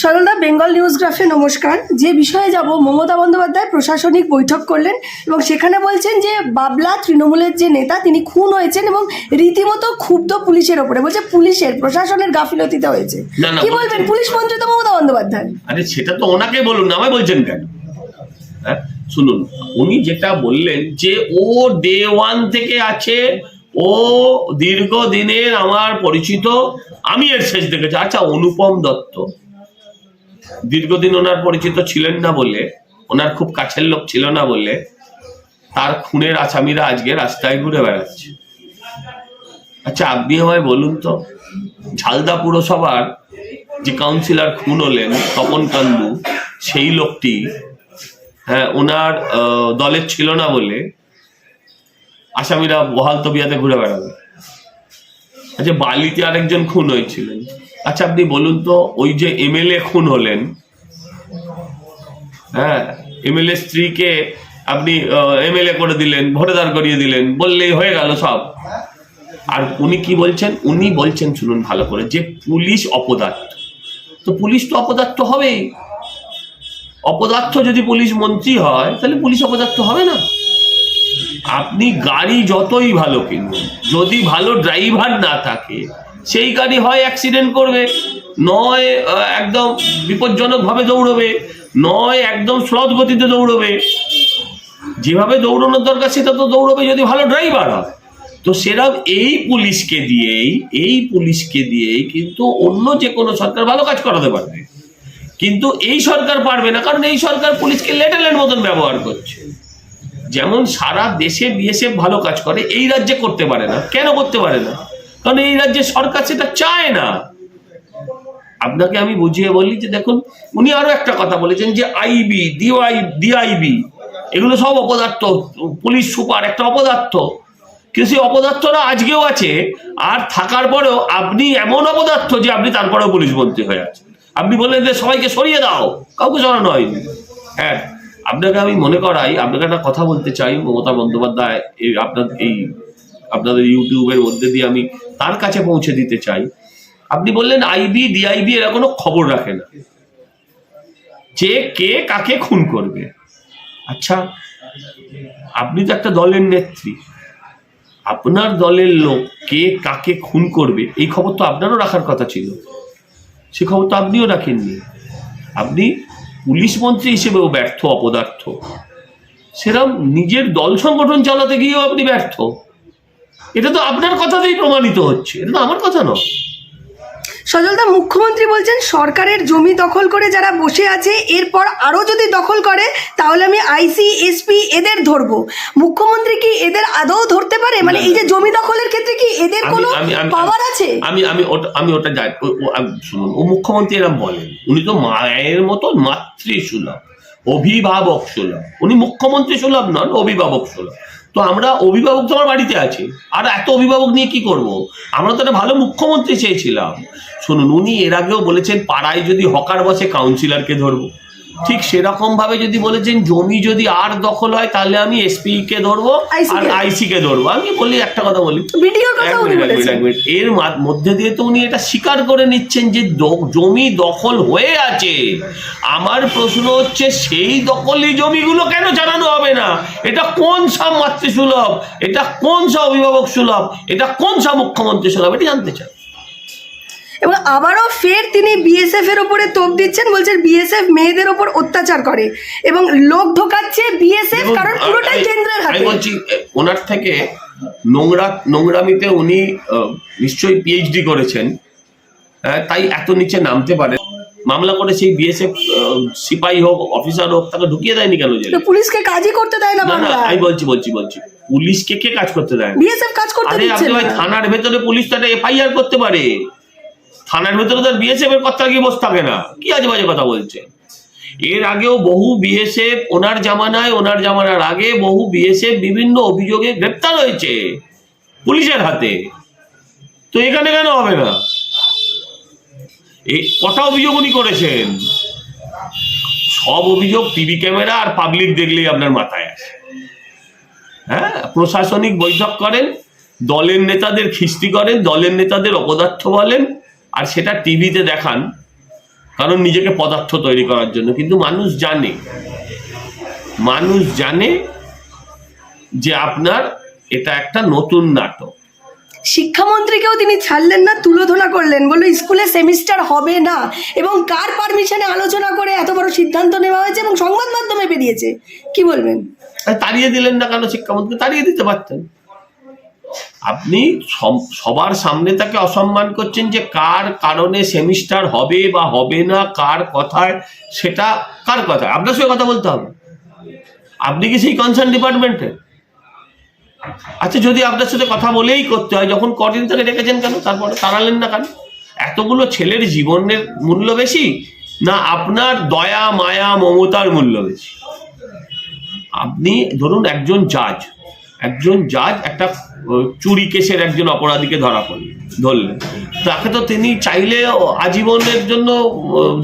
সরলদা Bengal news গ্রাফে নমস্কার। যে বিষয়ে যাব মমতা বন্দ্যোপাধ্যায় প্রশাসনিক বৈঠক করলেন এবং সেখানে বলছেন যে বাবলা তৃণমূলের যে নেতা তিনি খুন হয়েছেন এবং রীতিমতো ক্ষুব্ধ পুলিশের ওপরে। বলছে পুলিশের প্রশাসনের গাফিলতিতে হয়েছে। কি বলবেন? পুলিশ মন্ত্রী তো মমতা বন্দ্যোপাধ্যায়। আরে সেটা তো ওনাকে বলুন না আমায় বলছেন কেন? হ্যাঁ শুনুন উনি যেটা বললেন যে ও ডে ওয়ান থেকে আছে ও দীর্ঘদিনের আমার পরিচিত আমি এর শেষ দেখেছি। আচ্ছা অনুপম দত্ত দীর্ঘদিন ওনার পরিচিত ছিলেন না বলে ওনার খুব কাছের লোক ছিল না বলে তার খুনের আসামিরা আজকে রাস্তায় ঘুরে বেড়াচ্ছে। আচ্ছা আপনি আমায় বলুন তো, ঝালদা পুরসভার যে কাউন্সিলর খুন হলেন, তপন কান্দু, সেই লোকটি হ্যাঁ ওনার দলের ছিল না বলে আসামিরা বহাল তবিয়াতে ঘুরে বেড়াবে। আচ্ছা বালিতে আরেকজন খুন হয়েছিলেন। আচ্ছা আপনি বলুন তো, ওই যে এমএলএ খুন হলেন হ্যাঁ এমএলএ স্ত্রীকে আপনি এমএলএ করে দিলেন, ভোটে দাঁড় করিয়ে দিলেন, বললেই হয়ে গেল সব। আর উনি কি বলছেন? উনি বলছেন, শুনুন ভালো করে, যে পুলিশ অপদার্থ। তো পুলিশ তো অপদার্থ হবেই। অপদার্থ যদি পুলিশ মন্ত্রী হয়, তাহলে পুলিশ অপদার্থ হবে না। আপনি গাড়ি যতই ভালো কিনুন, যদি ভালো ড্রাইভার না থাকে সেই গাড়ি হয় অ্যাক্সিডেন্ট করবে, নয় একদম বিপজ্জনকভাবে দৌড়বে, নয়, একদম স্লথ গতিতে দৌড়বে। যেভাবে দৌড়ানোর দরকার, সেটা তো দৌড়বে যদি ভালো ড্রাইভার হয়। তো সেরকম এই পুলিশকে দিয়েই, এই পুলিশকে দিয়েই কিন্তু অন্য যে কোনো সরকার ভালো কাজ করাতে পারবে। কিন্তু এই সরকার পারবে না, কারণ এই সরকার পুলিশকে লেটেলের মতন ব্যবহার করছে। যেমন সারা দেশে বিএসএফ ভালো কাজ করে, এই রাজ্যে করতে পারে না। কেন করতে পারে না? কারণ এই রাজ্যে সরকার সেটা চায় না। আপনাকে আমি বুঝিয়ে বলি যে দেখুন, উনি আরও একটা কথা বলেছেন যে আইবি ডিওয়াই ডিআইবি এগুলো সব অপদার্থ, পুলিশ, সুপার, একটা অপদার্থ। কিন্তু সেই অপদার্থরা আজকেও আছে, আর থাকার পরেও আপনি এমন অপদার্থ যে আপনি তারপরেও পুলিশ মন্ত্রী হয়ে আছেন। আপনি বললেন যে সবাইকে সরিয়ে দাও, কাউকে সরানো হয়নি। হ্যাঁ আপনাকে আমি মনে করাই, আপনাকে একটা কথা বলতে চাই, মমতা বন্দ্যোপাধ্যায়, এই আপনার এই আপনাদের ইউটিউবের মধ্যে দিয়ে আমি তার কাছে পৌঁছে দিতে চাই। আপনি বললেন আইবি ডিআইবি এরা কোনো খবর রাখে না। যে কে কাকে খুন করবে। আচ্ছা আপনি তো একটা দলের নেত্রী। আপনার দলের লোক কে কাকে খুন করবে, এই খবর তো আপনারও রাখার কথা ছিল। সে খবর তো আপনিও রাখেননি। আপনি পুলিশ মন্ত্রী হিসেবেও ব্যর্থ, অপদার্থ। সেরকম নিজের দল সংগঠন চালাতে গিয়েও আপনি ব্যর্থ। এটা তো আপনার কথাতেই প্রমাণিত হচ্ছে এটা তো আমার কথা নয়। সজলদা মুখ্যমন্ত্রী বলছেন সরকারের জমি দখল করে যারা বসে আছে এরপর আরও যদি দখল করে তাহলে আমি আইসি এসপি এদের ধরবো। মুখ্যমন্ত্রী কি এদের আদৌ ধরতে পারে? মানে এই যে জমি দখলের ক্ষেত্রে কি এদের কোনো পাওয়ার আছে? আমি আমি ওটা আমি ওটা যাই ও- ও- শুনুন ও মুখ্যমন্ত্রী এরম বলেন উনি তো মায়ের মতো মাতৃ সুলভ অভিভাবক সুলভ। উনি মুখ্যমন্ত্রী সুলভ নন অভিভাবক সুলভ। তো আমরা অভিভাবক তো আমার বাড়িতে আছে। আর এত অভিভাবক নিয়ে কি করব? আমরা তো একটা ভালো মুখ্যমন্ত্রী চেয়েছিলাম। শুনুন, উনি এর আগেও বলেছেন, পাড়ায় যদি হকার বসে কাউন্সিলরকে ধরবো। ঠিক সেরকম ভাবে যদি বলেছেন জমি যদি আর দখল হয় তাহলে আমি এসপি কে ধরবো আর আইসি কে ধরবো। আমি বলি একটা কথা বলি। এর মধ্যে দিয়ে তো উনি এটা স্বীকার করে নিচ্ছেন যে জমি দখল হয়ে আছে। আমার প্রশ্ন হচ্ছে সেই দখলি জমিগুলো কেন জানানো হবে না? এটা কোন সব মাতৃসুলভ? এটা কোন সব অভিভাবক সুলভ? এটা কোন সব মুখ্যমন্ত্রী সুলভ? এটা জানতে চাই। এবং আবারও ফের তিনি বিএসএফ এর উপরে তোপ দিচ্ছেন বলছেন বিএসএফ মেয়েদের ওপর অত্যাচার করে এবং লোক ঢোকাচ্ছে বিএসএফ কারণ পুরোটাই কেন্দ্রের হাতে। বলছি ওনার থেকে নোংরা নোংরামিতে উনি নিশ্চয়ই পিএইচডি করেছেন। তাই এত নিচে নামতে পারে। মামলা করে সেই বিএসএফ সিপাহী হোক অফিসার হোক তাকে ঢুকিয়ে দেয়নি কেন জেলে? পুলিশকে কাজই করতে দেয় না না আমি বলছি বলছি বলছি। পুলিশকে কে কাজ করতে দেয়? বিএসএফ কাজ করতে আরে আপনি থানার ভেতরে পুলিশ তো এফআইআর করতে পারে। থানার ভেতরে তো বিএসএফ এর কথা কি বসে থাকে না? কি আজে বাজে কথা বলছে? এর আগেও বহু বিএসএফ ওনার জামানায়, ওনার জামানার আগে বহু বিএসএফ বিভিন্ন অভিযোগে গ্রেপ্তার হয়েছে পুলিশের হাতে। তো এখানে কেন হবে না? কটা অভিযোগ উনি করেছেন? সব অভিযোগ টিভি ক্যামেরা আর পাবলিক দেখলেই আপনার মাথায় আসে। হ্যাঁ প্রশাসনিক বৈঠক করেন, দলের নেতাদের খিস্তি করেন, দলের নেতাদের অপদার্থ বলেন আর সেটা টিভিতে দেখান কারণ নিজেকে পদার্থ তৈরি করার জন্য। কিন্তু মানুষ জানে মানুষ জানে যে আপনার এটা একটা নতুন নাটক। শিক্ষামন্ত্রীকেও তিনি ছাড়লেন না তুলোধনা করলেন। বলল স্কুলে সেমিস্টার হবে না এবং কার পারমিশনে আলোচনা করে এত বড় সিদ্ধান্ত নেওয়া হয়েছে এবং সংবাদ মাধ্যমে বেরিয়েছে? কি বলবেন? তাড়িয়ে দিলেন না কেন শিক্ষামন্ত্রী? তাড়িয়ে দিতে পারতেন। আপনি সবার সামনে তাকে অসম্মান করছেন যে কার কারণে সেমিস্টার হবে বা হবে না, কার কথায় সেটা, কার কথা আপনার সঙ্গে কথা বলতে হবে। আপনি কি সেই কনসার্ন ডিপার্টমেন্টে আচ্ছা যদি আপনার সাথে কথা বলেই করতে হয়, যখন কদিন থেকে রেখেছেন কেন? তারপরে তাড়ালেন না কেন? এতগুলো ছেলের জীবনের মূল্য বেশি না আপনার দয়া, মায়া, মমতার মূল্য বেশি? আপনি ধরুন একজন জাজ একজন জাজ একটা চুরি কেসের একজন অপরাধীকে ধরা পড়লেন ধরলেন। তাকে তো তিনি চাইলে আজীবনের জন্য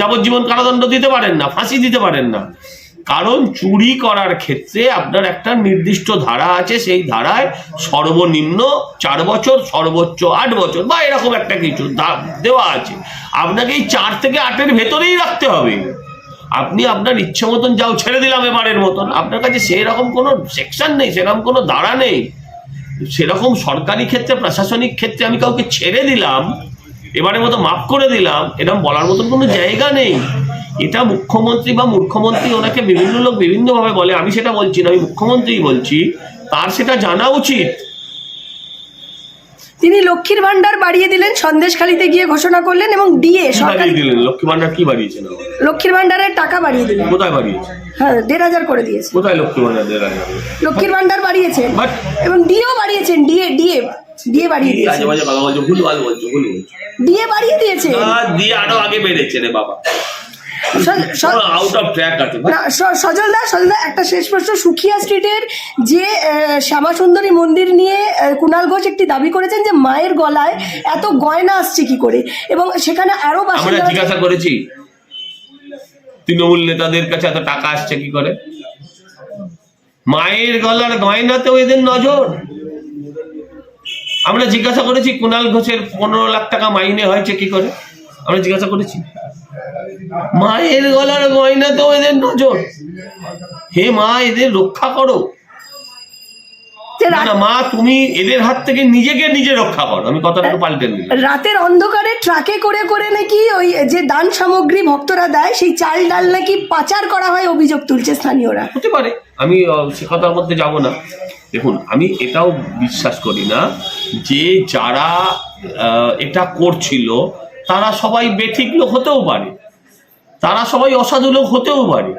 যাবজ্জীবন কারাদণ্ড দিতে পারেন না, ফাঁসি দিতে পারেন না। কারণ চুরি করার ক্ষেত্রে আপনার একটা নির্দিষ্ট ধারা আছে, সেই ধারায় সর্বনিম্ন চার বছর, সর্বোচ্চ আট বছর, বা এরকম একটা কিছু দেওয়া আছে। আপনাকে এই চার থেকে আটের ভেতরেই রাখতে হবে। আপনি আপনার ইচ্ছে মতন যাও, ছেড়ে দিলাম এবারের মতন। আপনার কাছে সেরকম কোনো সেকশন নেই, সেরকম কোনো ধারা নেই। সেরকম সরকারি ক্ষেত্রে, প্রশাসনিক ক্ষেত্রে আমি কাউকে ছেড়ে দিলাম এবারে মতো মাফ করে দিলাম এরকম বলার মতন কোনো জায়গা নেই। এটা মুখ্যমন্ত্রী বা মুখ্যমন্ত্রী ওনাকে বিভিন্ন লোক বিভিন্নভাবে বলে, আমি সেটা বলছি না, আমি মুখ্যমন্ত্রী বলছি, তার সেটা জানা উচিত। তিনি লক্ষ্মীর ভান্ডার বাড়িয়ে দিলেন সন্দেশখালিতে গিয়ে ঘোষণা করলেন এবং ডিএ সরকারি দিলেন? লক্ষ্মী ভান্ডার কি বাড়িয়েছেন লক্ষ্মীর ভান্ডারের টাকা বাড়িয়ে দিলেন। কোথায় বাড়িয়েছে হ্যাঁ দেড় হাজার করে দিয়েছে। কোথায় লক্ষ্মী ভান্ডার দেওয়া যাবে লক্ষ্মীর ভান্ডার বাড়িয়েছেন এবং ডিএও বাড়িয়েছেন ডিএ ডিএ ডিএ বাড়িয়ে আজে দিয়েছেন। বাজে বলছো ভুল ভালো বলছো ভুল বলছো। ডিএ বাড়িয়ে দিয়েছে দিয়ে আরও আগে বেড়েছে রে বাবা। আউট অফ ট্র্যাক আছে। সজল দা সজল দা একটা শেষ প্রশ্ন। সুখিয়া স্ট্রিটের যে আহ, শ্যামাসুন্দরী মন্দির নিয়ে কুণাল ঘোষ একটি দাবি করেছেন যে মায়ের গলায় এত গয়না আসছে কি করে? এবং সেখানে আরও আমরা জিজ্ঞাসা করেছি তৃণমূল নেতাদের কাছে এত টাকা আসছে কি করে? মায়ের গলার গয়নাতেও এদের নজর। আমরা জিজ্ঞাসা করেছি কুণাল ঘোষের পনেরো লাখ টাকা মাইনে হয়েছে কি করে? আমরা জিজ্ঞাসা করেছি। মায়ের গলার গয়নাতেও এদের নজর। হে মা এদের রক্ষা করো। না মা তুমি এদের হাত থেকে নিজেকে নিজে রক্ষা করো। আমি কথাটা পাল্টে নিলাম রাতের অন্ধকারে ট্রাকে করে করে নাকি ওই যে দান সামগ্রী ভক্তরা দেয় সেই চাল ডাল নাকি পাচার করা হয় অভিযোগ তুলছে স্থানীয়রা। হতে পারে। আমি সে কথার মধ্যে যাব না। দেখুন আমি এটাও বিশ্বাস করি না যে যারা আহ, এটা করছিল তারা সবাই বেঠিক লোক হতেও পারে। তারা সবাই অসাধু লোক হতেও পারে।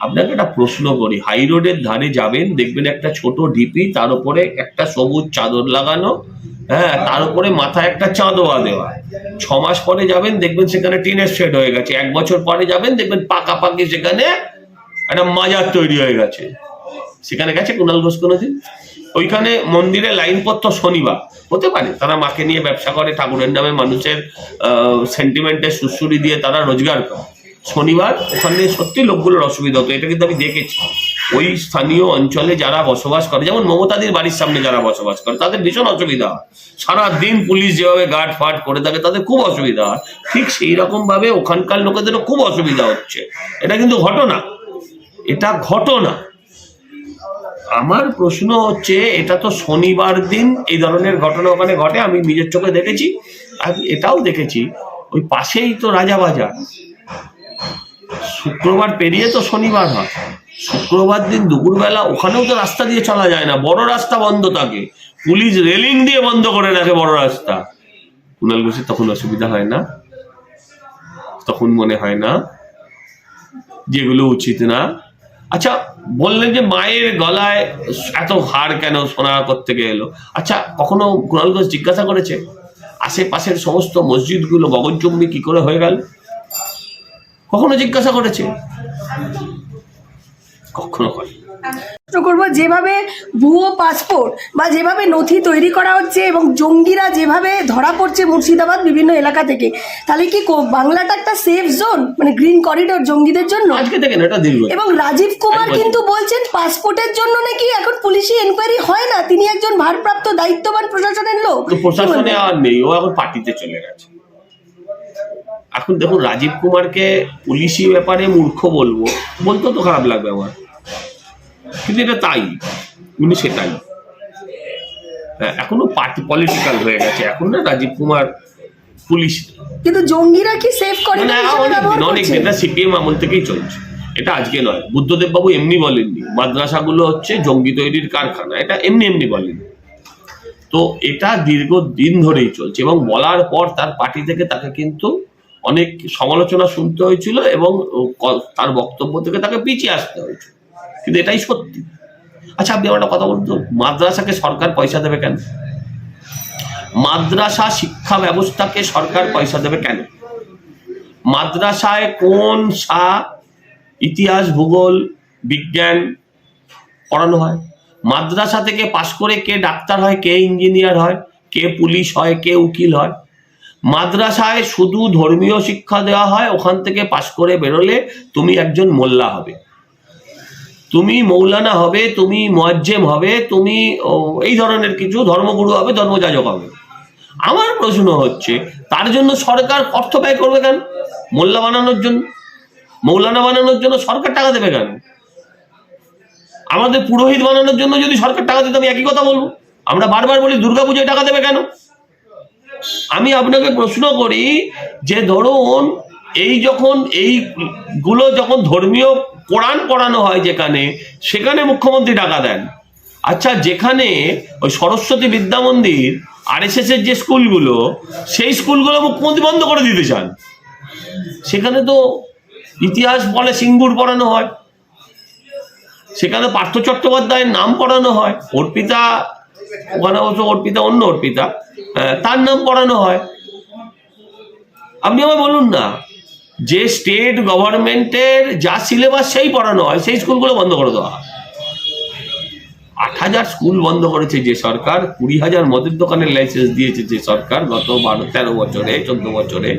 আপনাকে একটা প্রশ্ন করি হাই রোডের ধারে যাবেন, দেখবেন একটা ছোট ঢিপি, তার উপরে একটা সবুজ চাদর লাগানো হ্যাঁ তার উপরে মাথায় একটা চাঁদোয়া দেওয়া। ছ মাস পরে যাবেন, দেখবেন সেখানে টিনের শেড হয়ে গেছে। এক বছর পরে যাবেন, দেখবেন পাকা পাকাপাকি সেখানে একটা মাজার তৈরি হয়ে গেছে। সেখানে গেছে কুণাল ঘোষ কোনোদিন? ওইখানে মন্দিরে লাইন পড়তো শনিবার। হতে পারে, তারা মাকে নিয়ে ব্যবসা করে, ঠাকুরের নামে মানুষের সেন্টিমেন্টের সুশ্রুরি দিয়ে তারা রোজগার করে। শনিবার ওখানে সত্যি লোকগুলোর অসুবিধা হতো, এটা কিন্তু আমি দেখেছি। ওই স্থানীয় অঞ্চলে যারা বসবাস করে, যেমন মমতাদির বাড়ির সামনে যারা বসবাস করে, তাদের ভীষণ অসুবিধা হয়। সারা দিন পুলিশ যেভাবে গার্ড ফাট করে থাকে, তাদের খুব অসুবিধা হয়। ঠিক সেই রকম ভাবে ওখানকার লোকেদেরও খুব অসুবিধা হচ্ছে। এটা কিন্তু ঘটনা। এটা ঘটনা। আমার প্রশ্ন হচ্ছে, এটা তো শনিবার দিন, এই ধরনের ঘটনা ওখানে ঘটে, আমি নিজের চোখে দেখেছি, আর এটাও দেখেছি, ওই পাশেই তো রাজাবাজার শুক্রবার পেরিয়ে তো শনিবার হয়। শুক্রবার দিন দুপুরবেলা ওখানেও তো রাস্তা দিয়ে চলা যায় না, বড় রাস্তা বন্ধ থাকে। পুলিশ রেলিং দিয়ে বন্ধ করে রাখে বড় রাস্তা। কুণাল ঘোষের তখন অসুবিধা হয় না? তখন মনে হয় না, যেগুলো উচিত না। আচ্ছা বললেন যে মায়ের গলায় এত হার কেন সোনা করতে এলো? আচ্ছা কখনো কুণাল জিজ্ঞাসা করেছে? আশেপাশের সমস্ত মসজিদগুলো গগনচুম্বী কি করে হয়ে গেল? কখনো জিজ্ঞাসা করেছে? কখনো করে করব যেভাবে ভুয়ো পাসপোর্ট বা যেভাবে নথি তৈরি করা হচ্ছে এবং জঙ্গিরা যেভাবে ধরা পড়ছে মুর্শিদাবাদ বিভিন্ন এলাকা থেকে তাহলে কি বাংলাটা একটা সেফ জোন মানে গ্রিন করিডোর জঙ্গিদের জন্য? আজকে দেখেন এটা দীর্ঘ এবং রাজীব কুমার কিন্তু বলছেন পাসপোর্টের জন্য নাকি এখন পুলিশি এনকোয়ারি হয় না? তিনি একজন ভারপ্রাপ্ত দায়িত্ববান প্রশাসনের লোক। প্রশাসনে আর নেই ও এখন পার্টিতে চলে গেছে। এখন দেখুন রাজীব কুমারকে পুলিশি ব্যাপারে মূর্খ বলব বলতো তো খারাপ লাগবে আমার। কিন্তু এটা তাই উনি সেটাই। হ্যাঁ, এখনও পার্টি পলিটিক্যাল হয়ে গেছে এখন না রাজীব কুমার পুলিশ। কিন্তু জঙ্গিরা কি সেফ করে মানে অনেক দিন অনেক দিন এটা সিপিএম আমল থেকেই চলছে। এটা আজকে নয় বুদ্ধদেব বাবু এমনি বলেননি মাদ্রাসাগুলো হচ্ছে জঙ্গি তৈরির কারখানা এটা এমনি এমনি বলেন তো এটা দীর্ঘ দিন ধরেই চলছে এবং বলার পর তার পার্টি থেকে তাকে কিন্তু অনেক সমালোচনা শুনতে হয়েছিল এবং তার বক্তব্য থেকে তাকে পিছিয়ে আসতে হয়েছিল। কিন্তু এটাই সত্যি। আচ্ছা আপনি আমার একটা কথা বলুন তো, মাদ্রাসাকে সরকার পয়সা দেবে কেন? মাদ্রাসা শিক্ষা ব্যবস্থাকে সরকার পয়সা দেবে কেন? মাদ্রাসায় কোন সা, ইতিহাস, ভূগোল, বিজ্ঞান পড়ানো হয়? মাদ্রাসা থেকে পাশ করে কে ডাক্তার হয়, কে ইঞ্জিনিয়ার হয়, কে পুলিশ হয়, কে উকিল হয়? মাদ্রাসায় শুধু ধর্মীয় শিক্ষা দেওয়া হয়, ওখান থেকে পাশ করে বেরোলে তুমি একজন মোল্লা হবে। তুমি মৌলানা হবে, তুমি মোয়াজ্জেম হবে, তুমি এই ধরনের কিছু ধর্মগুরু হবে, ধর্মযাজক হবে। আমার প্রশ্ন হচ্ছে, তার জন্য সরকার অর্থ ব্যয় করবে কেন? মোল্লা বানানোর জন্য? মৌলানা বানানোর জন্য সরকার টাকা দেবে কেন? আমাদের পুরোহিত বানানোর জন্য যদি সরকার টাকা দিত, আমি একই কথা বলব। আমরা বারবার বলি দুর্গাপুজোয় টাকা দেবে কেন? আমি আপনাকে প্রশ্ন করি যে, ধরুন, এই যখন, এইগুলো যখন ধর্মীয় কোরআন পড়ানো হয় যেখানে, সেখানে মুখ্যমন্ত্রী টাকা দেন। আচ্ছা যেখানে ওই সরস্বতী বিদ্যা মন্দির আর এস এর যে স্কুলগুলো, সেই স্কুলগুলো মুখ্যমন্ত্রী বন্ধ করে দিতে চান। সেখানে তো ইতিহাস বলে সিঙ্গুর পড়ানো হয়। সেখানে পার্থ চট্টোপাধ্যায়ের নাম পড়ানো হয়। অর্পিতা ওখানে অবশ্য অর্পিতা অন্য অর্পিতা তার নাম পড়ানো হয়। আপনি আমায় বলুন না যে স্টেট গভর্নমেন্টের যা সিলেবাস সেই পড়ানো হয় সেই স্কুলগুলো বন্ধ করে দেওয়া হয়। আট হাজার স্কুল বন্ধ করেছে যে সরকার কুড়ি হাজার মদের দোকানের লাইসেন্স দিয়েছে যে সরকার গত বারো তেরো বছরে চোদ্দ বছরে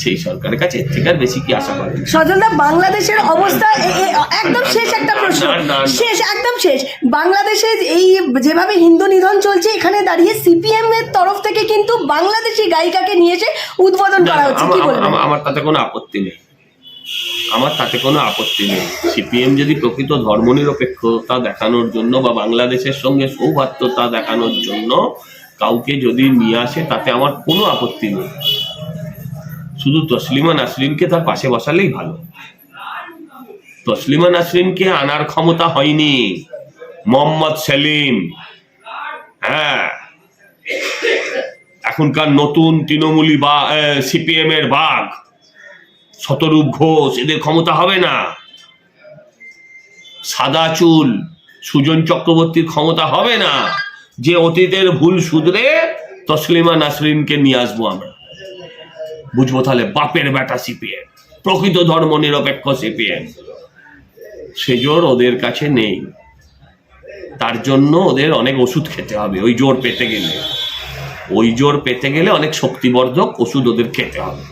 সেই সরকারের কাছে। থেকে আর বেশি কি আশা করেন? সজলদা বাংলাদেশের অবস্থা একদম শেষ একটা প্রশ্ন। শেষ একদম শেষ। বাংলাদেশে এই যেভাবে হিন্দু নিধন চলছে এখানে দাঁড়িয়ে সিপিএম এর তরফ থেকে কিন্তু বাংলাদেশি গায়িকাকে নিয়ে এসে উদ্বোধন করা হচ্ছে। কি বলবেন? আমার তাতে কোনো আপত্তি নেই। আমার তাতে কোনো আপত্তি নেই। সিপিএম যদি প্রকৃত ধর্মনিরপেক্ষতা দেখানোর জন্য বা বাংলাদেশের সঙ্গে সৌহার্দ্যতা দেখানোর জন্য কাউকে যদি নিয়ে আসে, তাতে আমার কোনো আপত্তি নেই। শুধু তসলিমা নাসরিনকে তার পাশে বসালেই ভালো। তসলিমা নাসরিনকে আনার ক্ষমতা হয়নি। মোহাম্মদ সেলিম। হ্যাঁ। এখনকার নতুন তৃণমূলী বা সিপিএম এর বাঘ। শতরূপ ঘোষ, এদের ক্ষমতা হবে না। সাদা চুল, সুজন চক্রবর্তীর ক্ষমতা হবে না। যে অতীতের ভুল শুধরে তসলিমা নাসরিনকে নিয়ে আসব আমরা। বুঝব তাহলে বাপের বেটা সিপিএম, প্রকৃত ধর্ম নিরপেক্ষ সিপিএম। সেজোর ওদের কাছে নেই। তার জন্য ওদের অনেক ওষুধ খেতে হবে, ওই জোর পেতে গেলে। ওই জোর পেতে গেলে অনেক শক্তিবর্ধক ওষুধ ওদের খেতে হবে।